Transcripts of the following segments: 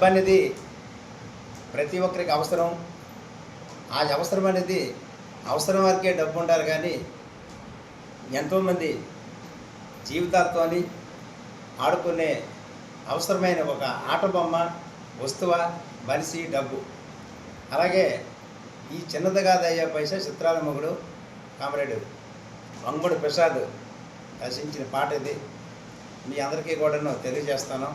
డబ్బు అనేది ప్రతి ఒక్కరికి అవసరం. ఆ అవసరం అనేది అవసరం వరకే డబ్బు ఉండాలి కానీ ఎంతోమంది జీవితాలతోని ఆడుకునే అవసరమైన ఒక ఆట బొమ్మ వస్తువ మనిషి డబ్బు. అలాగే ఈ చిన్నదిగా దయ్యా పైసా చిత్రాల మొగుడు కామరేడు వంగుడు ప్రసాద్ రచించిన పాట ఇది మీ అందరికీ కూడా తెలియజేస్తాను.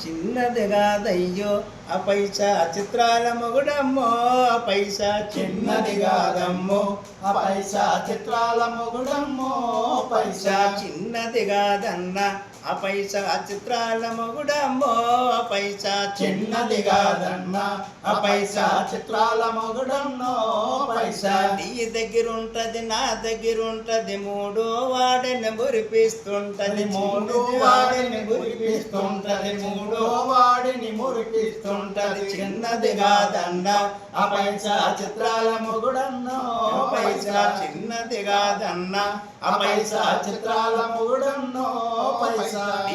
చిన్నది కాదయ్యో ఆ పైసా చిత్రాల మొగుడమ్మో ఆ పైసా చిన్నది కాదమ్మో. ఆ పైసా చిత్రాల మొగుడమ్మో పైసా చిన్నది కాదన్న ఆ పైసా చిత్రాల మొగుడమ్మో ఆ పైసా చిన్నది కాదన్న ఆ పైసా చిత్రాల మొగుడమ్మో పైసా నీ దగ్గర ఉంటది నా దగ్గర ఉంటది మూడో వాడిని మురిపిస్తుంటది మూడు వాడిని మురిపిస్తుంటది మూడో వాడిని మురిపిస్తుంటది చిన్నది కాదన్న ఆ పైసా చిత్రాల మొగుడన్నో. పైసా పైసా చిన్నది కాదన్న. ఆ పైసా చిత్రాల మొగుడన్నో. పైసా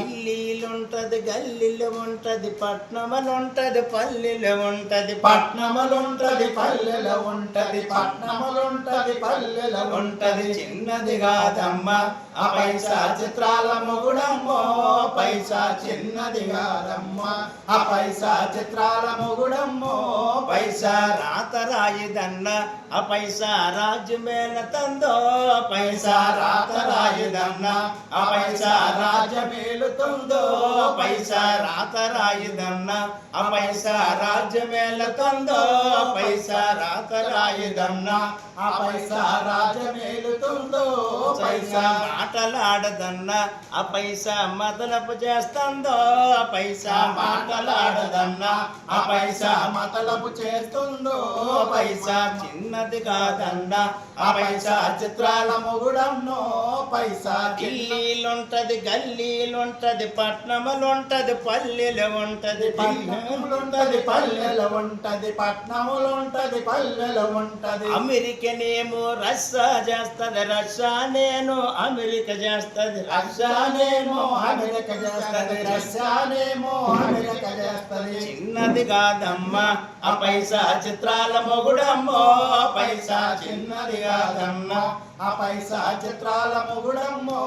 ఉంటుంది గల్లీలు ఉంటది పట్నములు ఉంటది పల్లెలు ఉంటది పట్నములుంటది పల్లెల ఉంటది పట్నములుంటది పల్లెల ఉంటది చిన్నది కాదమ్మ ఆ పైసా చిత్రాల మొగుడమ్మో పైసా చిన్నది కాదమ్మ ఆ పైసా చిత్రాల మొగుడమ్మో పైసా రాత రాయిదన్న ఆ పైసా రాజు మేల తందో పైసా రాత రాయిదన్న ఆ పైసా రాజమేలుతుందో పైసా రాత రాయిదన్న ఆ పైసా రాజు మేల తందో పైసా రాత రాయిదన్న ఆ పైసా రాజ్యమేలుతుందో పైసా పైసా మాటలాడదన్న ఆ పైసా మతలపు చేస్తుందో ఆ పైసా మాటలాడదన్న ఆ పైసా మతలపు చేస్తుందో పైసా చిన్నది కాదన్న ఆ పైసా చిత్రాల మొగుడన్నో పైసా ఢిల్లీలుంటది గల్లీలుంటది పట్నములుంటది పల్లెలు ఉంటది పట్నములుంటది పల్లెల ఉంటది పట్నములుంటది పల్లెల ఉంటది అమెరికనేమో రష్యా చేస్తది రష్యా నేను అమెరికా చేస్తది రష్యానేమో అమెరికా చేస్తది రష్యానేమో అమెరికా చేస్తది. చిన్నది కాదమ్మా ఆ పైసా చిత్రాల మొగుడమ్మో పైసా చిన్నది కాదమ్మా. ఆ పైసా చిత్రాల మొగుడమ్మో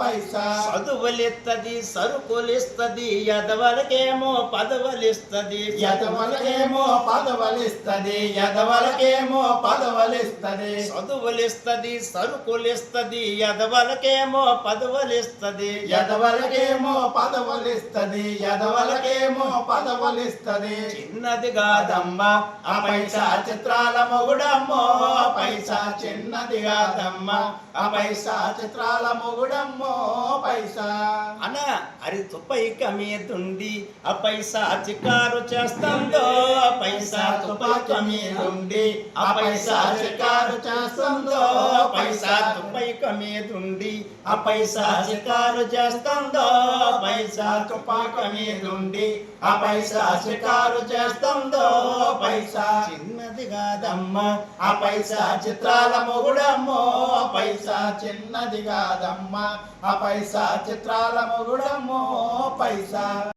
పైసా. చదువులిస్తది సరుకులిస్తది ఎదవలకేమో పదవులిస్తది. ఎదవలకేమో పదవలిస్తది ఎదవలకేమో పదవలిస్తది. చదువులిస్తది సరుకులిస్తది ఎదవలకేమో పదవులిస్తది. ఎదవలకేమో పదవలిస్తది ఎదవలకేమో పదవలిస్తది. చిన్నది కాదమ్మా ఆ పైసా చిత్రాల మొగుడమ్మో పైసా చిన్నది కాదమ్మా. ఆ పైసా చిత్రాల మొగుడమ్మో పైసా. అన్న అరి తుపైక మీదుండి ఆ పైసా చికారు చేస్తుందో ఆ పైసా తుపైక మీదుండి ఆ పైసా చికారు చేస్తుందో పైసా తుపైక మీదుండి ఆ పైసా చికారు చేస్తుందో పైసా తుపాక మీదుండి ఆ పైసా చికారు చేస్తుందో పైసా. చిన్నది కాదమ్మా ఆ పైసా చిత్రాల మొగుడమ్మో పైసా చిన్నది కాదమ్మా. ఆ పైసా చిత్రాల మొగుడమ్మో పైసా.